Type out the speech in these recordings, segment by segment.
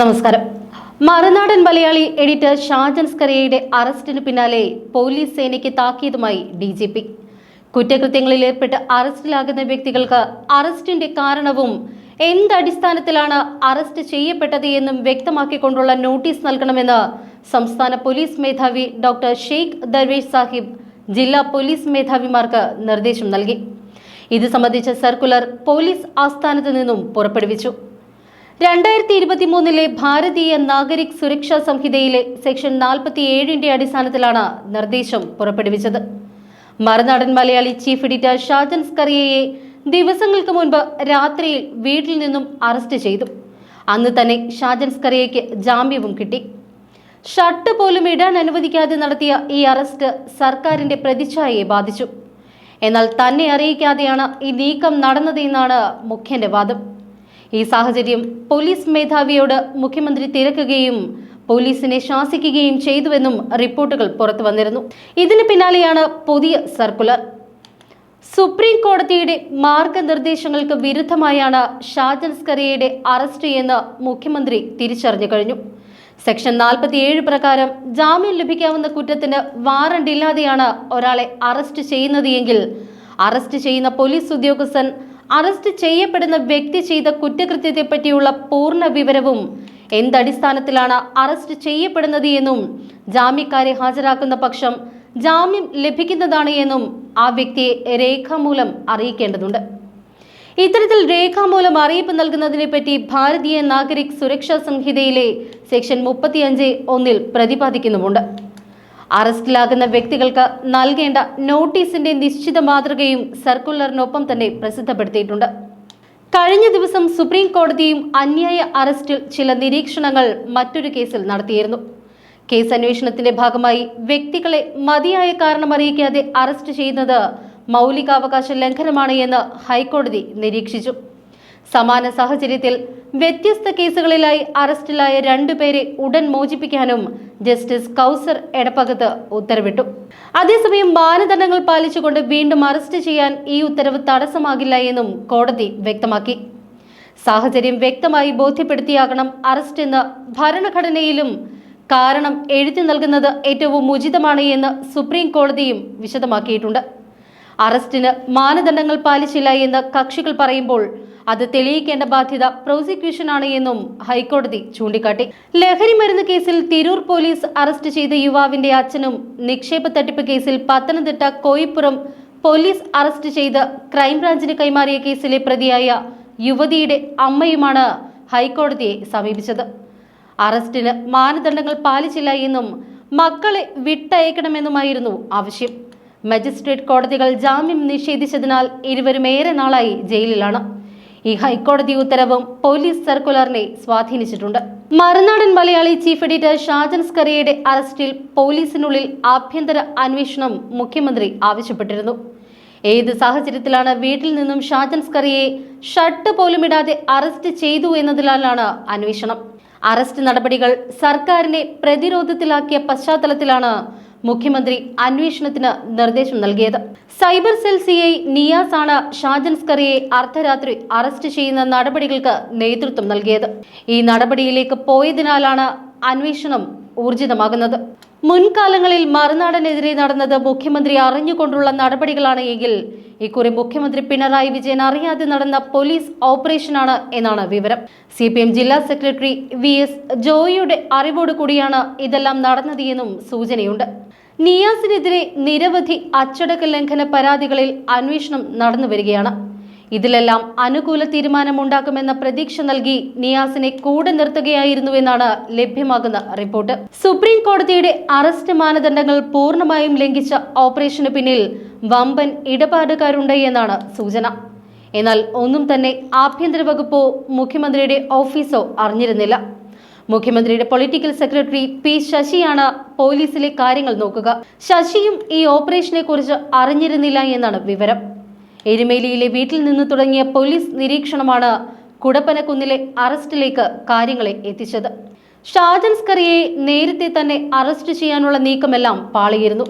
നമസ്കാരം. മറുനാടൻ മലയാളി എഡിറ്റർ ഷാജൻ സ്കറിയയുടെ അറസ്റ്റിന് പിന്നാലെ പോലീസ് സേനയ്ക്ക് താക്കിയതുമായി ഡി ജി പി. കുറ്റകൃത്യങ്ങളിൽ ഏർപ്പെട്ട് അറസ്റ്റിലാകുന്ന വ്യക്തികൾക്ക് അറസ്റ്റിന്റെ കാരണവും എന്തടിസ്ഥാനത്തിലാണ് അറസ്റ്റ് ചെയ്യപ്പെട്ടത് എന്നും വ്യക്തമാക്കിക്കൊണ്ടുള്ള നോട്ടീസ് നൽകണമെന്ന് സംസ്ഥാന പോലീസ് മേധാവി ഡോക്ടർ ഷെയ്ഖ് ദർവേഷ് സാഹിബ് ജില്ലാ പോലീസ് മേധാവിമാർക്ക് നിർദ്ദേശം നൽകി. ഇത് സംബന്ധിച്ച സർക്കുലർ പോലീസ് ആസ്ഥാനത്ത് നിന്നും പുറപ്പെടുവിച്ചു. രണ്ടായിരത്തി ഇരുപത്തി മൂന്നിലെ ഭാരതീയ നാഗരിക് സുരക്ഷാ സംഹിതയിലെ സെക്ഷൻ നാൽപ്പത്തി ഏഴിന്റെ അടിസ്ഥാനത്തിലാണ് നിർദ്ദേശം പുറപ്പെടുവിച്ചത്. മറുനാടൻ മലയാളി ചീഫ് എഡിറ്റർ ഷാജൻ സ്കറിയയെ ദിവസങ്ങൾക്ക് മുൻപ് രാത്രിയിൽ വീട്ടിൽ നിന്നും അറസ്റ്റ് ചെയ്തു. അന്ന് തന്നെ ഷാജൻ സ്കറിയയ്ക്ക് ജാമ്യവും കിട്ടി. ഷർട്ട് പോലും ഇടാൻ അനുവദിക്കാതെ നടത്തിയ ഈ അറസ്റ്റ് സർക്കാരിന്റെ പ്രതിച്ഛായയെ ബാധിച്ചു. എന്നാൽ തന്നെ അറിയിക്കാതെയാണ് ഈ നീക്കം നടന്നതെന്നാണ് മുഖ്യന്റെ വാദം. ഈ സാഹചര്യം പോലീസ് മേധാവിയോട് മുഖ്യമന്ത്രി തിരക്കുകയും പോലീസിനെ ശാസിക്കുകയും ചെയ്തുവെന്നും റിപ്പോർട്ടുകൾ പുറത്തു വന്നിരുന്നു. ഇതിന് പിന്നാലെയാണ് പുതിയ സർക്കുലർ. സുപ്രീം കോടതിയുടെ മാർഗനിർദ്ദേശങ്ങൾക്ക് വിരുദ്ധമായാണ് ഷാജൻ സ്കറിയയുടെ അറസ്റ്റ് എന്ന് മുഖ്യമന്ത്രി തിരിച്ചറിഞ്ഞു കഴിഞ്ഞു. സെക്ഷൻ നാൽപ്പത്തിയേഴ് പ്രകാരം ജാമ്യം ലഭിക്കാവുന്ന കുറ്റത്തിന് വാറണ്ട് ഇല്ലാതെയാണ് ഒരാളെ അറസ്റ്റ് ചെയ്യുന്നത് എങ്കിൽ അറസ്റ്റ് ചെയ്യുന്ന പോലീസ് ഉദ്യോഗസ്ഥൻ അറസ്റ്റ് ചെയ്യപ്പെടുന്ന വ്യക്തി ചെയ്ത കുറ്റകൃത്യത്തെ പറ്റിയുള്ള പൂർണ വിവരവും എന്തടിസ്ഥാനത്തിലാണ് അറസ്റ്റ് ചെയ്യപ്പെടുന്നത് എന്നും ജാമ്യക്കാരെ ഹാജരാക്കുന്ന പക്ഷം ജാമ്യം ലഭിക്കുന്നതാണ് എന്നും ആ വ്യക്തിയെ രേഖാമൂലം അറിയിക്കേണ്ടതുണ്ട്. ഇത്തരത്തിൽ രേഖാമൂലം അറിയിപ്പ് നൽകുന്നതിനെ പറ്റി ഭാരതീയ നാഗരിക് സുരക്ഷാ സംഹിതയിലെ സെക്ഷൻ മുപ്പത്തിയഞ്ച് ഒന്നിൽ പ്രതിപാദിക്കുന്നുമുണ്ട്. അറസ്റ്റിലാകുന്ന വ്യക്തികൾക്ക് നൽകേണ്ട നോട്ടീസിന്റെ നിശ്ചിത മാതൃകയും സർക്കുലറിനൊപ്പം തന്നെ പ്രസിദ്ധപ്പെടുത്തിയിട്ടുണ്ട്. കഴിഞ്ഞ ദിവസം സുപ്രീം കോടതിയും അന്യായ അറസ്റ്റിൽ ചില നിരീക്ഷണങ്ങൾ മറ്റൊരു കേസിൽ നടത്തിയിരുന്നു. കേസ് അന്വേഷണത്തിന്റെ ഭാഗമായി വ്യക്തികളെ മതിയായ കാരണം അറിയിക്കാതെ അറസ്റ്റ് ചെയ്യുന്നത് മൗലികാവകാശ ലംഘനമാണ് എന്ന് ഹൈക്കോടതി നിരീക്ഷിച്ചു. സമാന സാഹചര്യത്തിൽ വ്യത്യസ്ത കേസുകളിലായി അറസ്റ്റിലായ രണ്ടുപേരെ ഉടൻ മോചിപ്പിക്കാനും ജസ്റ്റിസ് കൗസർ എടപ്പകത്ത് ഉത്തരവിട്ടു. അതേസമയം മാനദണ്ഡങ്ങൾ പാലിച്ചുകൊണ്ട് വീണ്ടും അറസ്റ്റ് ചെയ്യാൻ ഈ ഉത്തരവ് തടസ്സമാകില്ല എന്നും കോടതി വ്യക്തമാക്കി. സാഹചര്യം വ്യക്തമായി ബോധ്യപ്പെടുത്തിയാകണം അറസ്റ്റ് എന്ന് ഭരണഘടനയിലും കാരണം എഴുതി നൽകുന്നത് ഏറ്റവും ഉചിതമാണ് എന്ന് സുപ്രീം കോടതിയും വിശദമാക്കിയിട്ടുണ്ട്. അറസ്റ്റിന് മാനദണ്ഡങ്ങൾ പാലിച്ചില്ല എന്ന് കക്ഷികൾ പറയുമ്പോൾ അത് തെളിയിക്കേണ്ട ബാധ്യത പ്രോസിക്യൂഷനാണ് എന്നും ഹൈക്കോടതി ചൂണ്ടിക്കാട്ടി. ലഹരി മരുന്ന് കേസിൽ തിരൂർ പോലീസ് അറസ്റ്റ് ചെയ്ത യുവാവിന്റെ അച്ഛനും നിക്ഷേപ തട്ടിപ്പ് കേസിൽ പത്തനംതിട്ട കോയിപ്പുറം പോലീസ് അറസ്റ്റ് ചെയ്ത് ക്രൈംബ്രാഞ്ചിന് കൈമാറിയ കേസിലെ പ്രതിയായ യുവതിയുടെ അമ്മയുമാണ് ഹൈക്കോടതിയെ സമീപിച്ചത്. അറസ്റ്റിന് മാനദണ്ഡങ്ങൾ പാലിച്ചില്ല എന്നും മക്കളെ വിട്ടയക്കണമെന്നുമായിരുന്നു ആവശ്യം. മജിസ്ട്രേറ്റ് കോടതികൾ ജാമ്യം നിഷേധിച്ചതിനാൽ ഇരുവരും ഏറെ നാളായി ജയിലിലാണ്. ഈ ഹൈക്കോടതി ഉത്തരവും പോലീസ് സർക്കുലറിനെ സ്വാധീനിച്ചിട്ടുണ്ട്. മറുനാടൻ മലയാളി ചീഫ് എഡിറ്റർ ഷാജൻ സ്കറിയയുടെ അറസ്റ്റിൽ പോലീസിനുള്ളിൽ ആഭ്യന്തര അന്വേഷണം മുഖ്യമന്ത്രി ആവശ്യപ്പെട്ടിരുന്നു. ഏത് സാഹചര്യത്തിലാണ് വീട്ടിൽ നിന്നും ഷാജൻ സ്കറിയെ ഷർട്ട് പോലും ഇടാതെ അറസ്റ്റ് ചെയ്തു എന്നതിലാണ് അന്വേഷണം. അറസ്റ്റ് നടപടികൾ സർക്കാരിനെ പ്രതിരോധത്തിലാക്കിയ പശ്ചാത്തലത്തിലാണ് മുഖ്യമന്ത്രി അന്വേഷണത്തിന് നിർദ്ദേശം നൽകിയത്. Cyber cell C I Niyas ആണ് ഷാജൻ സ്കറിയെ അർദ്ധരാത്രി അറസ്റ്റ് ചെയ്യുന്ന നടപടികൾക്ക് നേതൃത്വം നൽകിയത്. ഈ നടപടിയിലേക്ക് പോയതിനാലാണ് അന്വേഷണം ഊർജിതമാകുന്നത്. മുൻകാലങ്ങളിൽ മറുനാടനെതിരെ നടന്നത് മുഖ്യമന്ത്രി അറിഞ്ഞുകൊണ്ടുള്ള നടപടികളാണ് എങ്കിൽ ഇക്കുറി മുഖ്യമന്ത്രി പിണറായി വിജയൻ അറിയാതെ നടന്ന പോലീസ് ഓപ്പറേഷനാണ് എന്നാണ് വിവരം. സി പി എം ജില്ലാ സെക്രട്ടറി വി എസ് ജോയിയുടെ അറിവോട് കൂടിയാണ് ഇതെല്ലാം നടന്നത് എന്നും സൂചനയുണ്ട്. നിയാസിനെതിരെ നിരവധി അച്ചടക്ക ലംഘന പരാതികളിൽ അന്വേഷണം നടന്നു വരികയാണ് ഇതിലെല്ലാം അനുകൂല തീരുമാനമുണ്ടാക്കുമെന്ന പ്രതീക്ഷ നൽകി നിയാസിനെ കൂടെ നിർത്തുകയായിരുന്നുവെന്നാണ് ലഭ്യമാകുന്ന റിപ്പോർട്ട്. സുപ്രീം കോടതിയുടെ അറസ്റ്റ് മാനദണ്ഡങ്ങൾ പൂർണമായും ലംഘിച്ച ഓപ്പറേഷന് പിന്നിൽ വമ്പൻ ഇടപാടുകാരുണ്ട് എന്നാണ് സൂചന. എന്നാൽ ഒന്നും തന്നെ ആഭ്യന്തര വകുപ്പോ മുഖ്യമന്ത്രിയുടെ ഓഫീസോ അറിഞ്ഞിരുന്നില്ല. മുഖ്യമന്ത്രിയുടെ പൊളിറ്റിക്കൽ സെക്രട്ടറി പി ശശിയാണ് പോലീസിലെ കാര്യങ്ങൾ നോക്കുക. ശശിയും ഈ ഓപ്പറേഷനെ കുറിച്ച് അറിഞ്ഞിരുന്നില്ല എന്നാണ് വിവരം. എരുമേലിയിലെ വീട്ടിൽ നിന്ന് തുടങ്ങിയ പോലീസ് നിരീക്ഷണമാണ് കുടപ്പനക്കുന്നിലെ അറസ്റ്റിലേക്ക് കാര്യങ്ങളെ എത്തിച്ചത്. ഷാജൻസ്കറിയെ നേരത്തെ തന്നെ അറസ്റ്റ് ചെയ്യാനുള്ള നീക്കമെല്ലാം പാളിയിരുന്നു.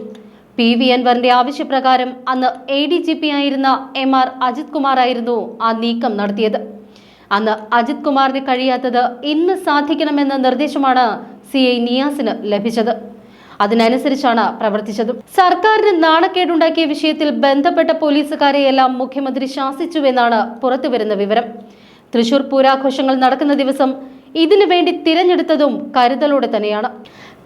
പി വി അൻവറിന്റെ ആവശ്യപ്രകാരം അന്ന് എ ഡി ജി പി ആയിരുന്ന എം ആർ അജിത് കുമാർ ആയിരുന്നു ആ നീക്കം നടത്തിയത്. അന്ന് അജിത് കുമാറിന് കഴിയാത്തത് ഇന്ന് സാധിക്കണമെന്ന നിർദ്ദേശമാണ് സി ഐ നിയാസിന് ലഭിച്ചത്. അതിനനുസരിച്ചാണ് പ്രവർത്തിച്ചതും. സർക്കാരിന് നാണക്കേടുണ്ടാക്കിയ വിഷയത്തിൽ ബന്ധപ്പെട്ട പോലീസുകാരെയെല്ലാം മുഖ്യമന്ത്രി ശാസിച്ചുവെന്നാണ് പുറത്തുവരുന്ന വിവരം. തൃശൂർ പൂരാഘോഷങ്ങൾ നടക്കുന്ന ദിവസം ഇതിനു വേണ്ടി തിരഞ്ഞെടുത്തതും കരുതലോടെ തന്നെയാണ്.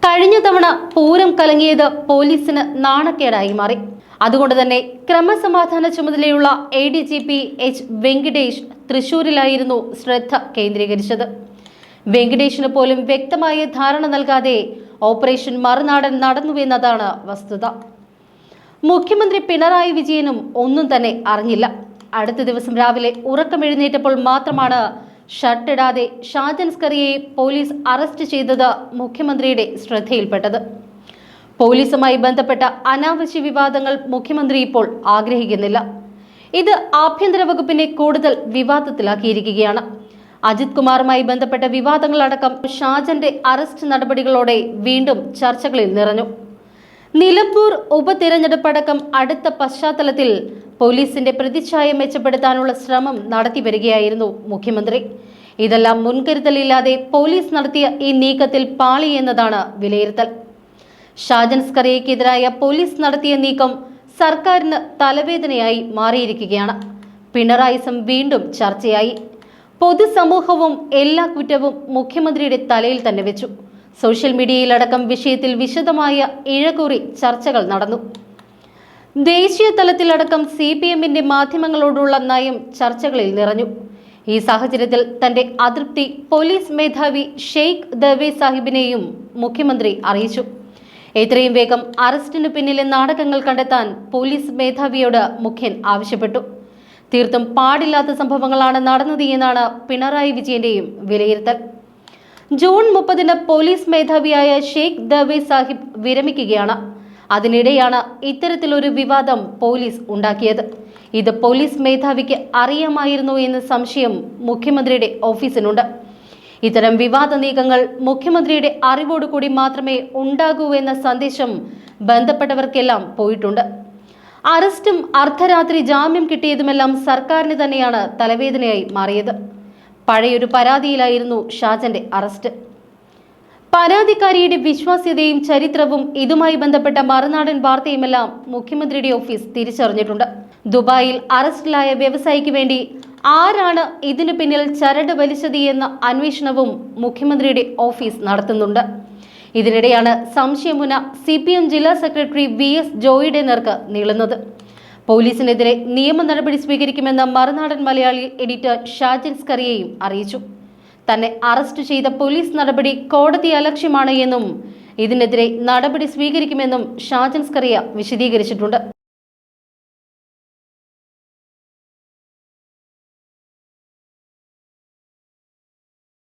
കഴിഞ്ഞ തവണ പൂരം കലങ്ങിയത് പോലീസിന് നാണക്കേടായി മാറി. അതുകൊണ്ട് തന്നെ ക്രമസമാധാന ചുമതലയുള്ള A D G P H Venkatesh തൃശൂരിലായിരുന്നു ശ്രദ്ധ കേന്ദ്രീകരിച്ചത്. വെങ്കിടേഷിന് പോലും വ്യക്തമായ ധാരണ നൽകാതെ ഓപ്പറേഷൻ മറുനാടൻ നടന്നുവെന്നതാണ് വസ്തുത. മുഖ്യമന്ത്രി പിണറായി വിജയനും ഒന്നും തന്നെ അറിഞ്ഞില്ല. അടുത്ത ദിവസം രാവിലെ ഉറക്കം എഴുന്നേറ്റപ്പോൾ മാത്രമാണ് ഷർട്ടിടാതെ ഷാജൻ സ്കറിയെ പോലീസ് അറസ്റ്റ് ചെയ്തത് മുഖ്യമന്ത്രിയുടെ ശ്രദ്ധയിൽപ്പെട്ടത്. പോലീസുമായി ബന്ധപ്പെട്ട അനാവശ്യ വിവാദങ്ങൾ മുഖ്യമന്ത്രി ഇപ്പോൾ ആഗ്രഹിക്കുന്നില്ല. ഇത് ആഭ്യന്തര വകുപ്പിനെ കൂടുതൽ വിവാദത്തിലാക്കിയിരിക്കുകയാണ്. അജിത് കുമാറുമായി ബന്ധപ്പെട്ട വിവാദങ്ങളടക്കം ഷാജന്റെ അറസ്റ്റ് നടപടികളോടെ വീണ്ടും ചർച്ചകളിൽ നിറഞ്ഞു. നിലമ്പൂർ ഉപതിരഞ്ഞെടുപ്പടക്കം അടുത്ത പശ്ചാത്തലത്തിൽ പോലീസിന്റെ പ്രതിച്ഛായ മെച്ചപ്പെടുത്താനുള്ള ശ്രമം നടത്തി വരികയായിരുന്നു മുഖ്യമന്ത്രി. ഇതെല്ലാം മുൻകരുതലില്ലാതെ പോലീസ് നടത്തിയ ഈ നീക്കത്തിൽ പാളി എന്നതാണ് വിലയിരുത്തൽ. ഷാജൻ സ്കറിയയ്ക്കെതിരായ പോലീസ് നടത്തിയ നീക്കം സർക്കാരിന് തലവേദനയായി മാറിയിരിക്കുകയാണ്. പിണറായിസം വീണ്ടും ചർച്ചയായി. പൊതുസമൂഹവും എല്ലാ കുറ്റവും മുഖ്യമന്ത്രിയുടെ തലയിൽ തന്നെ വെച്ചു. സോഷ്യൽ മീഡിയയിലടക്കം വിഷയത്തിൽ വിശദമായ ഇഴകുറി ചർച്ചകൾ നടന്നു. ദേശീയ തലത്തിലടക്കം സി പി എമ്മിന്റെ മാധ്യമങ്ങളോടുള്ള നയം ചർച്ചകളിൽ നിറഞ്ഞു. ഈ സാഹചര്യത്തിൽ തന്റെ അതൃപ്തി പോലീസ് മേധാവി ഷെയ്ഖ് ദവേ സാഹിബിനെയും മുഖ്യമന്ത്രി അറിയിച്ചു. എത്രയും വേഗം അറസ്റ്റിനു പിന്നിലെ നാടകങ്ങൾ കണ്ടെത്താൻ പോലീസ് മേധാവിയോട് മുഖ്യൻ ആവശ്യപ്പെട്ടു. തീർത്തും പാടില്ലാത്ത സംഭവങ്ങളാണ് നടന്നത് എന്നാണ് പിണറായി വിജയന്റെയും വിലയിരുത്തൽ. ജൂൺ മുപ്പതിന് പോലീസ് മേധാവിയായ ഷെയ്ഖ് ദവേ സാഹിബ് വിരമിക്കുകയാണ്. അതിനിടെയാണ് ഇത്തരത്തിലൊരു വിവാദം പോലീസ് ഉണ്ടാക്കിയത്. ഇത് പോലീസ് മേധാവിക്ക് അറിയാമായിരുന്നു എന്ന സംശയം മുഖ്യമന്ത്രിയുടെ ഓഫീസിനുണ്ട്. ഇത്തരം വിവാദ നീക്കങ്ങൾ മുഖ്യമന്ത്രിയുടെ അറിവോടുകൂടി മാത്രമേ ഉണ്ടാകൂ എന്ന സന്ദേശം ബന്ധപ്പെട്ടവർക്കെല്ലാം പോയിട്ടുണ്ട്. അറസ്റ്റും അർദ്ധരാത്രി ജാമ്യം കിട്ടിയതുമെല്ലാം സർക്കാരിന് തന്നെയാണ് തലവേദനയായി മാറിയത്. പഴയൊരു പരാതിയിലായിരുന്നു ഷാജന്റെ അറസ്റ്റ്. പരാതിക്കാരിയുടെ വിശ്വാസ്യതയും ചരിത്രവും ഇതുമായി ബന്ധപ്പെട്ട മറുനാടൻ വാർത്തയുമെല്ലാം മുഖ്യമന്ത്രിയുടെ ഓഫീസ് തിരിച്ചറിഞ്ഞിട്ടുണ്ട്. ദുബായിൽ അറസ്റ്റിലായ വ്യവസായിക്ക് വേണ്ടി ആരാണ് ഇതിനു പിന്നിൽ ചരട് വലിച്ചത് എന്ന അന്വേഷണവും മുഖ്യമന്ത്രിയുടെ ഓഫീസ് നടത്തുന്നുണ്ട്. ഇതിനിടെയാണ് സംശയമുന സി പി എം ജില്ലാ സെക്രട്ടറി വി എസ് ജോയിയുടെ നേർക്ക് നീളുന്നത്. പോലീസിനെതിരെ നിയമ നടപടി സ്വീകരിക്കുമെന്ന് മറുനാടൻ മലയാളി എഡിറ്റർ ഷാജിൻ സ്കറിയയും അറിയിച്ചു. തന്നെ അറസ്റ്റ് ചെയ്ത പോലീസ് നടപടി കോടതി അലക്ഷ്യമാണ് എന്നും ഇതിനെതിരെ നടപടി സ്വീകരിക്കുമെന്നും ഷാജൻ സ്കറിയ വിശദീകരിച്ചിട്ടുണ്ട്.